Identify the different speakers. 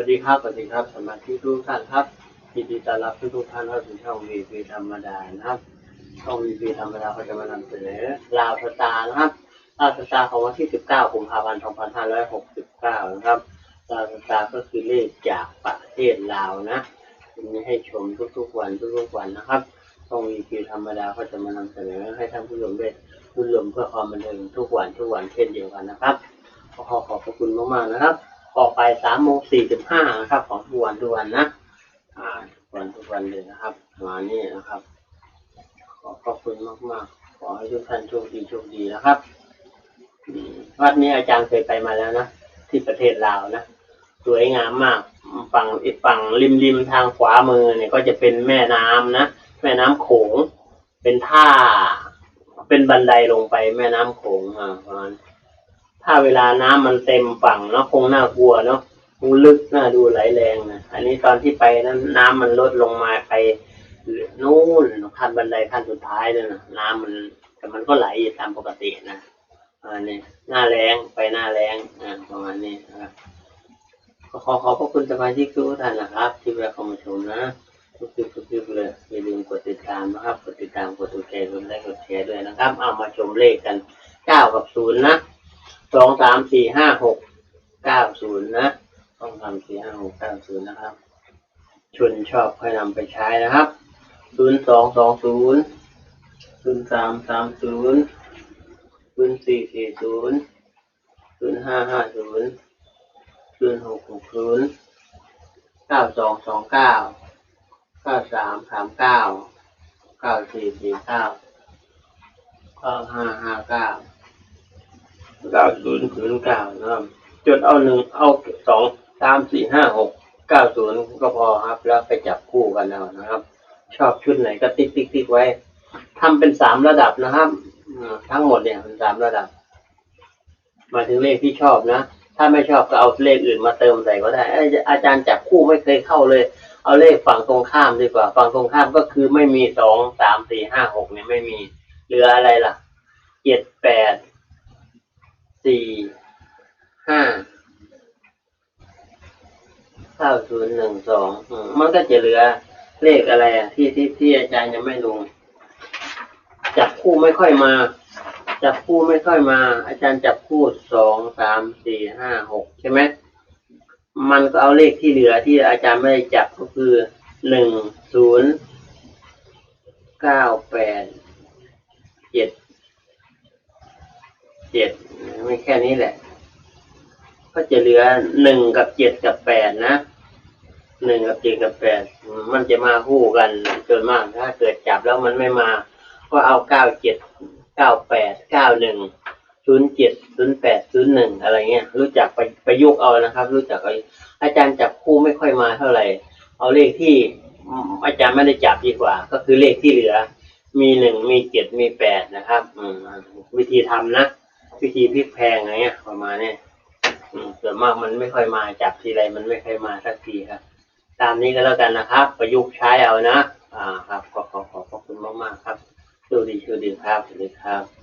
Speaker 1: วัสดีครับสวัสดีครับ สมาชิกทุกท่านครับยินดีต้อนรับทุกๆท่านเข้าสู่ช่องวีพีธรรมดานะครับช่องวีพีธรรมดาก็จะมานำเสนอลาวสตาร์นะครับลาวสตาร์ของวันที่ 19กุมภาพันธ์2569 นะครับลาวสตาร์ก็คือเลขจากประเทศลาวนะมีให้ชมทุกๆวันทุกๆวันนะครับช่องวีพีธรรมดาก็จะมานำเสนอให้ท่านผู้ชมได้ผู้ชมเพื่อความบันเทิงทุกวันทุกวันเช่นเดียวกันนะครับขอขอบพระคุณมากๆนะครับ ออกไปสามโมงสี่สิบห้านะครับ ของทุกวันทุกวันนะอ่าทุกวันทุกวันเลยนะครับมานี่นะครับ ขอบพระคุณมากๆขอให้ทุกท่านโชคดีโชคดีนะครับวัดนี้อาจารย์เคยไปมาแล้วนะที่ประเทศลาวนะสวยงามมากฝั่งอีกฝั่งริมริมทางขวามือเนี่ยก็จะเป็นแม่น้ำนะแม่น้ำโขง เป็นท่า เป็นบันไดลงไปแม่น้ำโขงอ่าประมาณ ถ้าเวลาน้ำมันเต็มฝั่งเนาะคงน่ากลัวเนาะคงลึกน่าดูไหลแรงนะอันนี้ตอนที่ไปนั้นน้ำมันลดลงมาไปนู่นขั้นบันไดขั้นสุดท้ายเลยนะน้ำมันแต่มันก็ไหลตามปกตินะอันนี้หน้าแรงไปหน้าแรงอ่าประมาณนี้นะครับขอขอบพระคุณสมาชิกทุกท่านนะครับ ที่แวะเข้ามาชมนะทุกคลิปทุกคลิปเลยอย่าลืมกดติดตามนะครับ กดติดตามกดถูกใจกดไลค์กดแชร์ด้วยนะครับ เอามาชมเลขกันเก้ากับศูนย์นะ สองสามสี่ห้าหกเก้าศูนย์นะต้องทำสี่ห้าหกเก้าศูนย์นะครับชนชอบค่อยนำไปใช้นะครับศูนย์สองสองศูนย์ศูนย์สามสามศูนย์ศูนย์สี่สี่ศูนย์ศูนย์ห้าห้าศูนย์ศูนย์หกหกศูนย์เก้าสองสองเก้าเก้าสามสามเก้าเก้าสี่สี่เก้าเก้าห้าห้าเก้า เก้าศูนย์ศูนย์เก้านะครับจดเอาหนึ่งเอาสองสามสี่ห้าหกเก้าศูนย์ก็พอครับ แล้วไปจับคู่กันเอานะครับ ชอบชุดไหนก็ติ๊กติ๊กติ๊กไว้ทำเป็นสามระดับนะครับทั้งหมดเนี่ยเป็นสามระดับหมายถึงเลขที่ชอบนะ ถ้าไม่ชอบก็เอาเลขอื่นมาเติมใส่ก็ได้ อาจารย์จับคู่ไม่เคยเข้าเลย เอาเลขฝั่งตรงข้ามดีกว่า ฝั่งตรงข้ามก็คือไม่มีสองสามสี่ห้าหกเนี่ยไม่มี เหลืออะไรล่ะเจ็ดแปด สี่ห้าเก้าศูนย์หนึ่งสองมมันก็จะเหลือเลขอะไรอะ ที่ที่ที่อาจารย์ยังไม่ลงจับคู่ไม่ค่อยมา จับคู่ไม่ค่อยมา อาจารย์จับคู่สองสามสี่ห้าหกใช่ไหมมันก็เอาเลขที่เหลือที่อาจารย์ไม่ได้จับก็คือหนึ่งศูนย์เก้าแปดเจ็ดเจ็ด ไม่แค่นี้แหละ ก็จะเหลือหนึ่งกับเจ็ดกับแปดนะหนึ่งกับเจ็ดกับแปดมันจะมาคู่กันส่วนมากถ้าเกิดจับแล้วมันไม่มา ก็เอาเก้าเจ็ดเก้าแปดเก้าหนึ่งศูนย์เจ็ดศูนย์แปดศูนย์หนึ่งอะไรเงี้ย รู้จักไปประยุกต์เอานะครับ รู้จักอาอาจารย์จับคู่ไม่ค่อยมาเท่าไหร่ เอาเลขที่อาจารย์ไม่ได้จับดีกว่า ก็คือเลขที่เหลือ มีหนึ่งมีเจ็ดมีแปดนะครับวิธีทำนะ วิธีพลิกแพงอะไรเงี้ยประมาณนี้ส่วนมากมันไม่ค่อยมาจับทีไรมันไม่ค่อยมาสักทีครับ ตามนี้ก็แล้วกันนะครับ ประยุกต์ใช้เอานะ อ่าครับขอขอขอบคุณมากๆครับดูดีดูดีครับสวัสดีครับ